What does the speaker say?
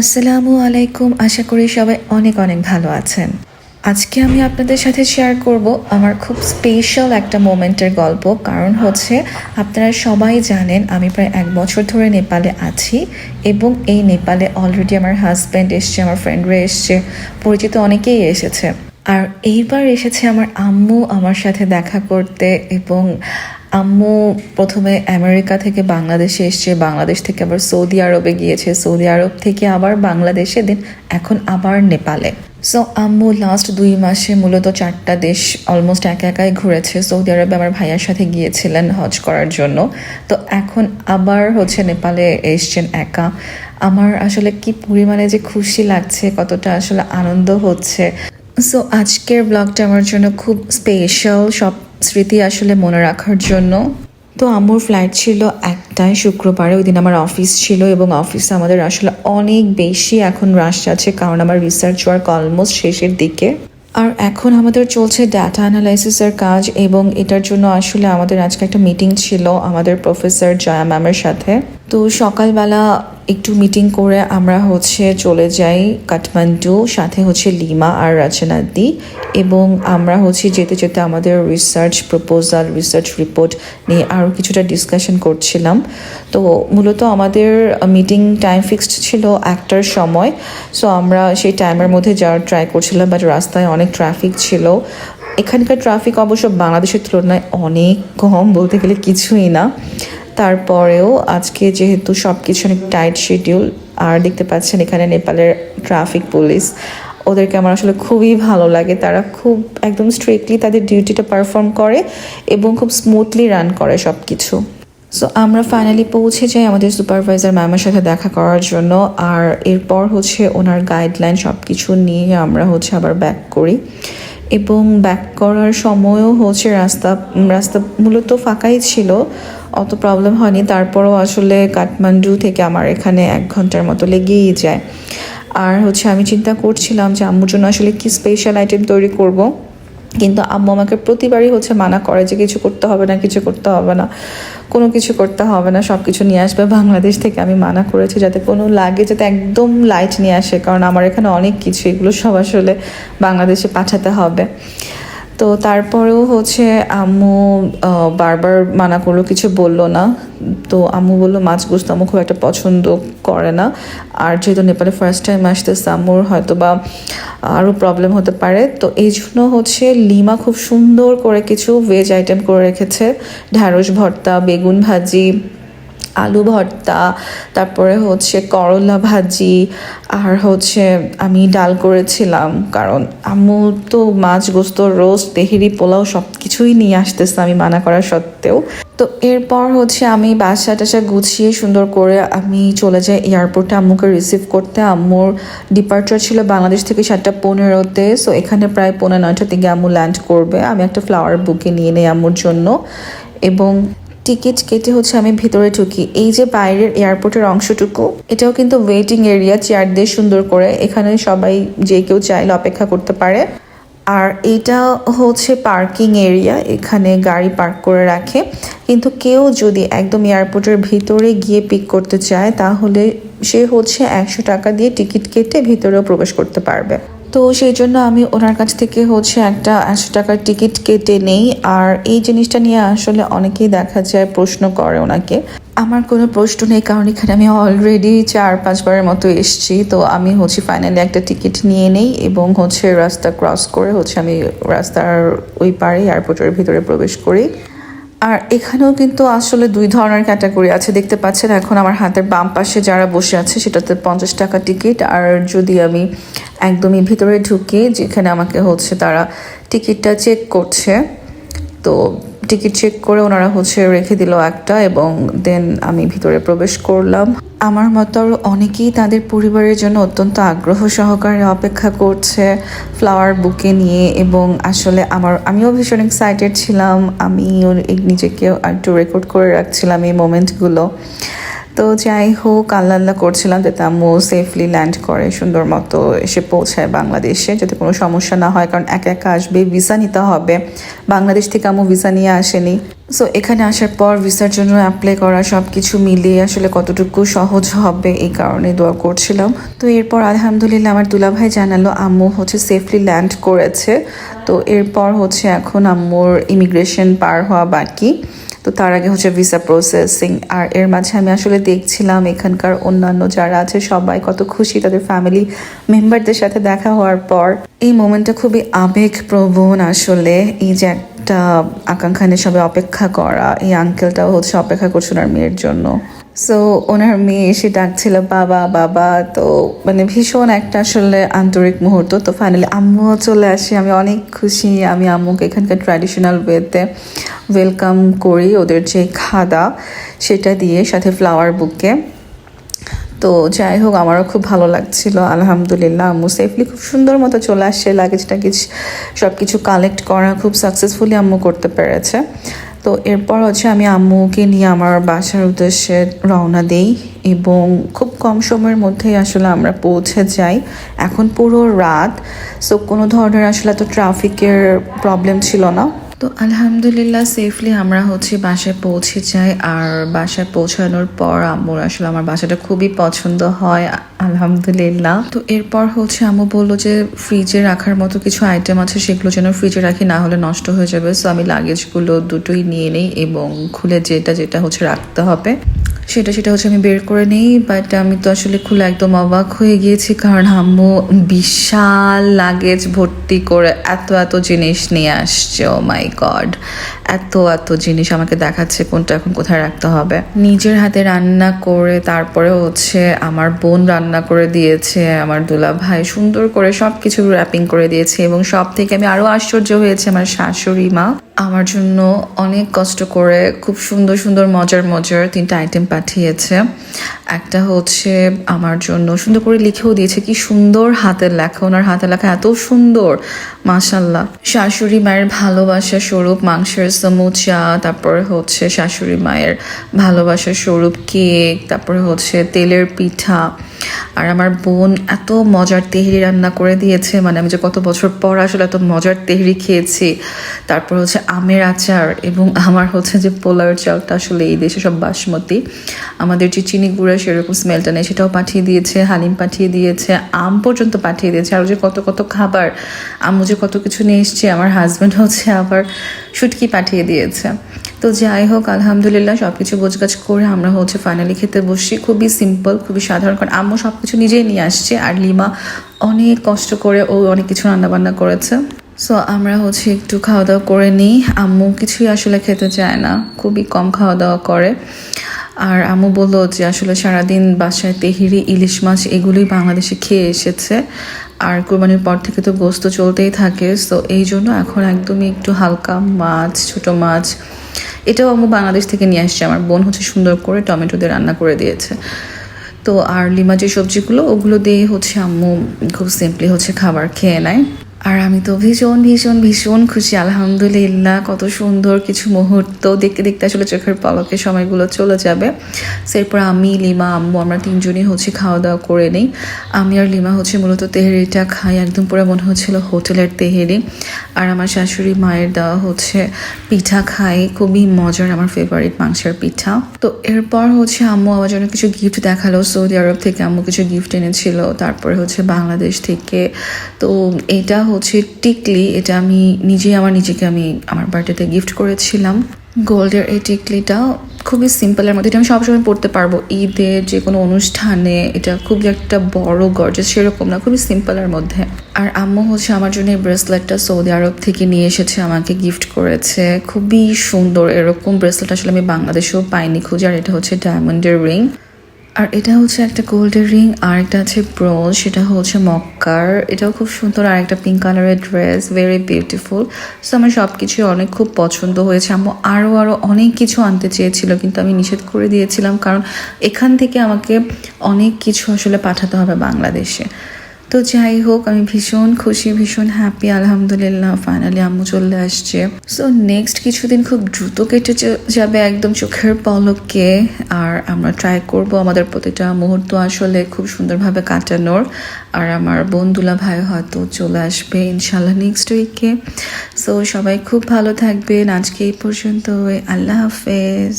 আসসালামু আলাইকুম। আশা করি সবাই অনেক অনেক ভালো আছেন। আজকে আমি আপনাদের সাথে শেয়ার করব আমার খুব স্পেশাল একটা মোমেন্টের গল্প। কারণ হচ্ছে, আপনারা সবাই জানেন আমি প্রায় এক বছর ধরে নেপালে আছি এবং এই নেপালে অলরেডি আমার হাজব্যান্ড এসছে, আমার ফ্রেন্ডরা এসছে, পরিচিত অনেকেই এসেছে। আর এইবার এসেছে আমার আম্মু আমার সাথে দেখা করতে এবং আম্মু প্রথমে আমেরিকা থেকে বাংলাদেশে এসছে, বাংলাদেশ থেকে আবার সৌদি আরবে গিয়েছে, সৌদি আরব থেকে আবার বাংলাদেশে দেন এখন আবার নেপালে। সো আম্মু লাস্ট দুই মাসে মূলত চারটা দেশ অলমোস্ট একা একাই ঘুরেছে। সৌদি আরবে আমার ভাইয়ার সাথে গিয়েছিলেন হজ করার জন্য। তো এখন আবার হচ্ছে নেপালে এসছেন একা। আমার আসলে কি পরিমাণে যে খুশি লাগছে, কতটা আসলে আনন্দ হচ্ছে। সো আজকের ব্লগটা আমার জন্য খুব স্পেশাল সব স্মৃতি আসলে মনে রাখার জন্য। তো আম্মুর ফ্লাইট ছিল একটাই শুক্রবারে, ওই দিন আমার অফিস ছিল এবং অফিসে আমাদের আসলে অনেক বেশি এখন রাশ আছে কারণ আমার রিসার্চ ওয়ার্ক অলমোস্ট শেষের দিকে। আর এখন আমাদের চলছে ডাটা অ্যানালাইসিসের কাজ এবং এটার জন্য আসলে আমাদের আজকে একটা মিটিং ছিল আমাদের প্রফেসর জয়া ম্যামের সাথে। তো সকালবেলা একটু মিটিং করে আমরা হচ্ছে চলে যাই কাঠমান্ডু সাথে হচ্ছে লিমা আর রচনা দি এবং আমরা হচ্ছে যেতে যেতে আমাদের রিসার্চ প্রপোজাল রিসার্চ রিপোর্ট নিয়ে আরও কিছুটা ডিসকাশন করছিলাম। তো মূলত আমাদের মিটিং টাইম ফিক্সড ছিল একটার সময়। সো আমরা সেই টাইমের মধ্যে যাওয়ার ট্রাই করছিলাম বাট রাস্তায় অনেক ট্রাফিক ছিল। এখানকার ট্রাফিক অবশ্য বাংলাদেশের তুলনায় অনেক কম বলতে গেলে কিছুই না। তারপরেও আজকে যেহেতু সব কিছু অনেক টাইট শিডিউল আর দেখতে পাচ্ছেন এখানে নেপালের ট্রাফিক পুলিশ ওদেরকে আমার আসলে খুবই ভালো লাগে। তারা খুব একদম স্ট্রিক্টলি তাদের ডিউটিটা পারফর্ম করে এবং খুব স্মুথলি রান করে সব কিছু সো আমরা ফাইনালি পৌঁছে যাই আমাদের সুপারভাইজার ম্যামের সাথে দেখা করার জন্য, আর এরপর হচ্ছে ওনার গাইডলাইন সব কিছু নিয়ে আমরা হচ্ছে আবার ব্যাক করি। এবং ব্যাক করার সময়ও হচ্ছে রাস্তা রাস্তা মূলত ফাঁকাই ছিল অত প্রবলেম হয়নি। তারপরও আসলে কাঠমান্ডু থেকে আমার এখানে এক ঘণ্টার মতো লেগেই যায়। আর হচ্ছে আমি চিন্তা করছিলাম যে আম্মুর জন্য আসলে কি স্পেশাল আইটেম তৈরি করব। কিন্তু আম্মু আমাকে প্রতিবারই হচ্ছে মানা করে যে কিছু করতে হবে না, কিছু করতে হবে না, কোনো কিছু করতে হবে না সব কিছু নিয়ে আসবে। বাংলাদেশ থেকে আমি মানা করেছি যাতে কোনো লাগে যাতে একদম লাইট নিয়ে আসে, কারণ আমার এখানে অনেক কিছু, এগুলো সব আসলে বাংলাদেশে পাঠাতে হবে। তো তারপরেও হচ্ছে আম্মু বারবার মানা করল, কিছু বলল না। তো আম্মু বলল, মাছ গোস্ত আম্মু খুব একটা পছন্দ করে না। আর যেহেতু নেপালে ফার্স্ট টাইম আসতেছে, আম্মুর হয়তো বা আরও প্রবলেম হতে পারে। তো এই জন্য হচ্ছে লিমা খুব সুন্দর করে কিছু ভেজ আইটেম করে রেখেছে। ঢ্যাঁড়স, ভর্তা, বেগুন ভাজি আলু ভর্তা, তারপরে হচ্ছে করলা ভাজি, আর হচ্ছে আমি ডাল করেছিলাম, কারণ আম্মু তো মাছ, গোস্ত, রোস্ট, তেহেরি, পোলাও সব কিছুই নিয়ে আসতেছে আমি মানা করা সত্ত্বেও। তো এরপর হচ্ছে আমি বাসা টাসা গুছিয়ে সুন্দর করে আমি চলে যাই এয়ারপোর্টে আম্মুকে রিসিভ করতে। আম্মুর ডিপার্চার ছিল বাংলাদেশ থেকে সাতটা পনেরোতে সো এখানে প্রায় পনেরো নয়টা থেকে আম্মু ল্যান্ড করবে। আমি একটা ফ্লাওয়ার বুকে নিয়ে নেই আম্মুর জন্য। এবং টিকিট কেটে হচ্ছে আমি ভিতরে ঢুকি। এই যে বাইরের এয়ারপোর্টের অংশটুকু, এটাও কিন্তু ওয়েটিং এরিয়া চেয়ার দিয়ে সুন্দর করে। এখানে সবাই যে কেউ চাইলে অপেক্ষা করতে পারে। আর এটা হচ্ছে পার্কিং এরিয়া এখানে গাড়ি পার্ক করে রাখে। কিন্তু কেউ যদি একদম এয়ারপোর্টের ভিতরে গিয়ে পিক করতে চায়, তাহলে সে হচ্ছে একশো টাকা দিয়ে টিকিট কেটে ভিতরেও প্রবেশ করতে পারবে। তো সেই জন্য আমি ওনার কাছ থেকে হচ্ছে একটা একশো টাকার টিকিট কেটে নেই। আর এই জিনিসটা নিয়ে আসলে অনেকেই দেখা যায়, প্রশ্ন করে ওনাকে। আমার কোনো প্রশ্ন নেই, কারণ এখানে আমি অলরেডি চার পাঁচবারের মতো এসেছি। তো আমি হচ্ছে ফাইনালি একটা টিকিট নিয়ে নেই এবং হচ্ছে রাস্তা ক্রস করে হচ্ছে আমি রাস্তার ওই পারে এয়ারপোর্টের ভিতরে প্রবেশ করি। আর এখানেও কিন্তু আসলে দুই ধরনের ক্যাটাগরি আছে। দেখতে পাচ্ছেন এখন আমার হাতের বাম পাশে যারা বসে আছে, সেটাতে পঞ্চাশ টাকা টিকিট। আর যদি আমি একদমই ভিতরে ঢুকি, যেখানে আমাকে হচ্ছে তারা টিকিটটা চেক করছে, তো টিকিট চেক করে ওনারা হচ্ছে রেখে দিল একটা এবং দেন আমি ভিতরে প্রবেশ করলাম। আমার মতো অনেকেই তাদের পরিবারের জন্য অত্যন্ত আগ্রহ সহকারে অপেক্ষা করছে ফ্লাওয়ার বুকে নিয়ে এবং আসলে আমার, আমিও ভীষণ এক্সাইটেড ছিলাম। আমি নিজেকে একটু রেকর্ড করে রাখছিলাম এই মোমেন্টগুলো তো যাই হোক, আল্লাহ আল্লাহ করছিলাম যাতে আম্মু সেফলি ল্যান্ড করে, সুন্দর মতো এসে পৌঁছায় বাংলাদেশে যাতে কোনো সমস্যা না হয়, কারণ একা একা আসবে ভিসা নিতে হবে। বাংলাদেশ থেকে আম্মু ভিসা নিয়ে আসেনি। সো এখানে আসার পর ভিসার জন্য অ্যাপ্লাই করা সব কিছু মিলিয়ে আসলে কতটুকু সহজ হবে, এই কারণে দোয়া করছিলাম। তো এরপর আলহামদুলিল্লাহ আমার দুলাভাই জানালো, আম্মু হচ্ছে সেফলি ল্যান্ড করেছে। তো এরপর হচ্ছে এখন আম্মুর ইমিগ্রেশন পার হওয়া বাকি। তো তার আগে হচ্ছে ভিসা প্রসেসিং আর এর মাঝে আমি আসলে দেখছিলাম এখানকার অন্যান্য যারা আছে, সবাই কত খুশি তাদের ফ্যামিলি মেম্বারদের সাথে দেখা হওয়ার পর। এই মোমেন্টটা খুবই আবেগপ্রবণ আসলে। এই যে একটা আকাঙ্ক্ষা নিয়ে সবাই অপেক্ষা করা, এই আঙ্কেলটাও হচ্ছে অপেক্ষা করছিল আর মেয়ের জন্য। সো ওনার মেয়ে এসে ডাকছিল, বাবা বাবা। তো মানে ভীষণ একটা আসলে আন্তরিক মুহূর্ত। তো ফাইনালি আম্মুও চলে আসে। আমি অনেক খুশি। আমি আম্মুকে এখানকার ট্র্যাডিশনাল ওয়েতে ওয়েলকাম করি ওদের যে খাদা, সেটা দিয়ে সাথে ফ্লাওয়ার বুকে তো যাই হোক, আমারও খুব ভালো লাগছিল। আলহামদুলিল্লাহ, আম্মু সেফলি খুব সুন্দর মতো চলে আসছে লাগেজ টাগেজ সব কিছু কালেক্ট করা খুব সাকসেসফুলি আম্মু করতে পেরেছে। তো এরপর হচ্ছে আমি আম্মুকে নিয়ে আমার বাসার উদ্দেশ্যে রওনা দেই এবং খুব কম সময়ের মধ্যেই আসলে আমরা পৌঁছে যাই। এখন পুরো রাত সো কোনো ধরনের আসলে তো ট্রাফিকের প্রবলেম ছিল না। তো আলহামদুলিল্লাহ সেফলি আমরা হচ্ছে বাসায় পৌঁছে যাই। আর বাসায় পৌঁছানোর পর আম্মুর আসলে আমার বাসাটা খুবই পছন্দ হয়, আলহামদুলিল্লাহ। তো এরপর হচ্ছে আম্মু বলল যে ফ্রিজে রাখার মতো কিছু আইটেম আছে, সেগুলো যেন ফ্রিজে রাখি, না হলে নষ্ট হয়ে যাবে। সো আমি লাগেজগুলো দুটোই নিয়ে নিই এবং খুলে যেটা যেটা হচ্ছে রাখতে হবে। সেটা সেটা হচ্ছে আমি বের করে নেই বাট আমি তো আসলে খুলে একদম অবাক হয়ে গিয়েছি, কারণ আম্মু বিশাল লাগেজ ভর্তি করে এত এত জিনিস নিয়ে আসছে ও মাই গড এত এত জিনিস আমাকে দেখাচ্ছে কোনটা এখন কোথায় রাখতে হবে। নিজের হাতে রান্না করে, তারপরে হচ্ছে আমার বোন রান্না করে দিয়েছে, আমার দুলা ভাই সুন্দর করে সব কিছু র্যাপিং করে দিয়েছে, এবং সব থেকে আমি আরও আশ্চর্য হয়েছে আমার শাশুড়ি মা। আমার জন্য অনেক কষ্ট করে, খুব সুন্দর সুন্দর, মজার মজার তিনটা আইটেম পাঠিয়েছে। একটা হচ্ছে আমার জন্য, সুন্দর করে লিখেও দিয়েছে, কি সুন্দর হাতের লেখা, ওনার হাতের লেখা এত সুন্দর মাশাল্লাহ শাশুড়ি মায়ের ভালোবাসা স্বরূপ, মাংসের সমুচা, তারপরে হচ্ছে শাশুড়ি মায়ের ভালোবাসা স্বরূপ, কেক, তারপরে হচ্ছে তেলের পিঠা। আর আমার বোন এত মজার তেহরি রান্না করে দিয়েছে মানে আমি যে কত বছর পর আসলে এত মজার তেহরি খেয়েছি। তারপর হচ্ছে আমের আচার এবং আমার হচ্ছে যে পোলার চালটা আসলে এই দেশে সব বাসমতি। আমাদের যে চিনি গুঁড়া সেরকম স্মেলটা নেই, সেটাও পাঠিয়ে দিয়েছে, হালিম পাঠিয়ে দিয়েছে, আম পর্যন্ত পাঠিয়ে দিয়েছে। আরও যে কত কত খাবার, আম্মু যে কত কিছু নিয়ে এসছে, আমার হাজব্যান্ড হচ্ছে আবার শুটকি পাঠিয়ে দিয়েছে। তো যাই হোক, আলহামদুলিল্লাহ সব কিছু গোছগাছ করে আমরা হচ্ছে ফাইনালি খেতে বসি খুবই সিম্পল খুবই সাধারণ, কারণ আম্মু সব কিছু নিজেই নিয়ে আসছে আর লিমা অনেক কষ্ট করে ও অনেক কিছু রান্নাবান্না করেছে। সো আমরা হচ্ছে একটু খাওয়া দাওয়া করে নিই। আম্মু কিছুই আসলে খেতে চায় না, খুবই কম খাওয়া দাওয়া করে। আর আম্মু বলল যে আসলে সারাদিন বাসায় তেহিরি, ইলিশ মাছ এগুলোই বাংলাদেশে খেয়ে এসেছে। আর কোরবানির পর থেকে তো গোস্ত চলতেই থাকে। সো এই জন্য এখন একদমই একটু হালকা মাছ, ছোট মাছ এটাও আমি বাংলাদেশ থেকে নিয়ে আসছে। আমার বোন হচ্ছে সুন্দর করে টমেটো দিয়ে রান্না করে দিয়েছে। তো আর লিমা যে সবজিগুলো, ওগুলো দিয়ে হচ্ছে আম্মু খুব সিম্পলি হচ্ছে খাবার খেয়ে নেয়। আর আমি তো ভীষণ ভীষণ ভীষণ খুশি, আলহামদুলিল্লাহ। কত সুন্দর কিছু মুহূর্ত। দেখতে দেখতে আসলে চোখের পলকে সময়গুলো চলে যাবে। এরপর আমি, লিমা, আম্মু, আমরা তিনজনই হচ্ছে খাওয়া দাওয়া করে নিই। আমি আর লিমা হচ্ছে মূলত তেহেরিটা খাই। একদম পুরো মনে হচ্ছিল হোটেলের তেহেরি। আর আমার শাশুড়ি মায়ের দেওয়া হচ্ছে পিঠা খাই। খুবই মজার আমার ফেভারিট মাংসের পিঠা। তো এরপর হচ্ছে আম্মু আমার জন্য কিছু গিফট দেখাল। সৌদি আরব থেকে আম্মু কিছু গিফট এনেছিল। তারপরে হচ্ছে বাংলাদেশ থেকে। তো এটা হচ্ছে টিকলি, এটা আমি নিজেই আমার নিজেকে আমি আমার বার্থডেতে গিফট করেছিলাম। গোল্ডের এই টিকলিটা খুবই সিম্পলের মধ্যে, এটা আমি সবসময় পড়তে পারব। ঈদে যে কোনো অনুষ্ঠানে এটা খুবই একটা বড় গর্জেস সেরকম না, খুবই সিম্পলের মধ্যে। আর আম্মু হচ্ছে আমার জন্য এই ব্রেসলেটটা সৌদি আরব থেকে নিয়ে এসেছে, আমাকে গিফট করেছে। খুবই সুন্দর, এরকম ব্রেসলেট আসলে আমি বাংলাদেশেও পাইনি খুঁজে, আর এটা হচ্ছে ডায়মন্ডের রিং আর এটা হচ্ছে একটা গোল্ডের রিং আর একটা আছে ব্রোজ সেটা হচ্ছে মক্কার। এটাও খুব সুন্দর, আর একটা পিঙ্ক কালারের ড্রেস ভেরি বিউটিফুল সো আমার সব কিছু অনেক খুব পছন্দ হয়েছে। আম্মু আরও আরও অনেক কিছু আনতে চেয়েছিল, কিন্তু আমি নিষেধ করে দিয়েছিলাম, কারণ এখান থেকে আমাকে অনেক কিছু আসলে পাঠাতে হবে বাংলাদেশে। তো যাই হোক, আমি ভীষণ খুশি, ভীষণ হ্যাপি আলহামদুলিল্লাহ ফাইনালি আম্মু চলে আসছে। সো নেক্সট কিছুদিন খুব দ্রুত কেটে যাবে একদম চোখের পলকে, আর আমরা ট্রাই করব আমাদের প্রতিটা মুহূর্ত আসলে খুব সুন্দরভাবে কাটানোর। আর আমার বন্ধুলা ভাই হয়তো চলে আসবে ইনশাল্লাহ নেক্সট উইকে সো সবাই খুব ভালো থাকবেন। আজকে এই পর্যন্ত আল্লাহ হাফেজ।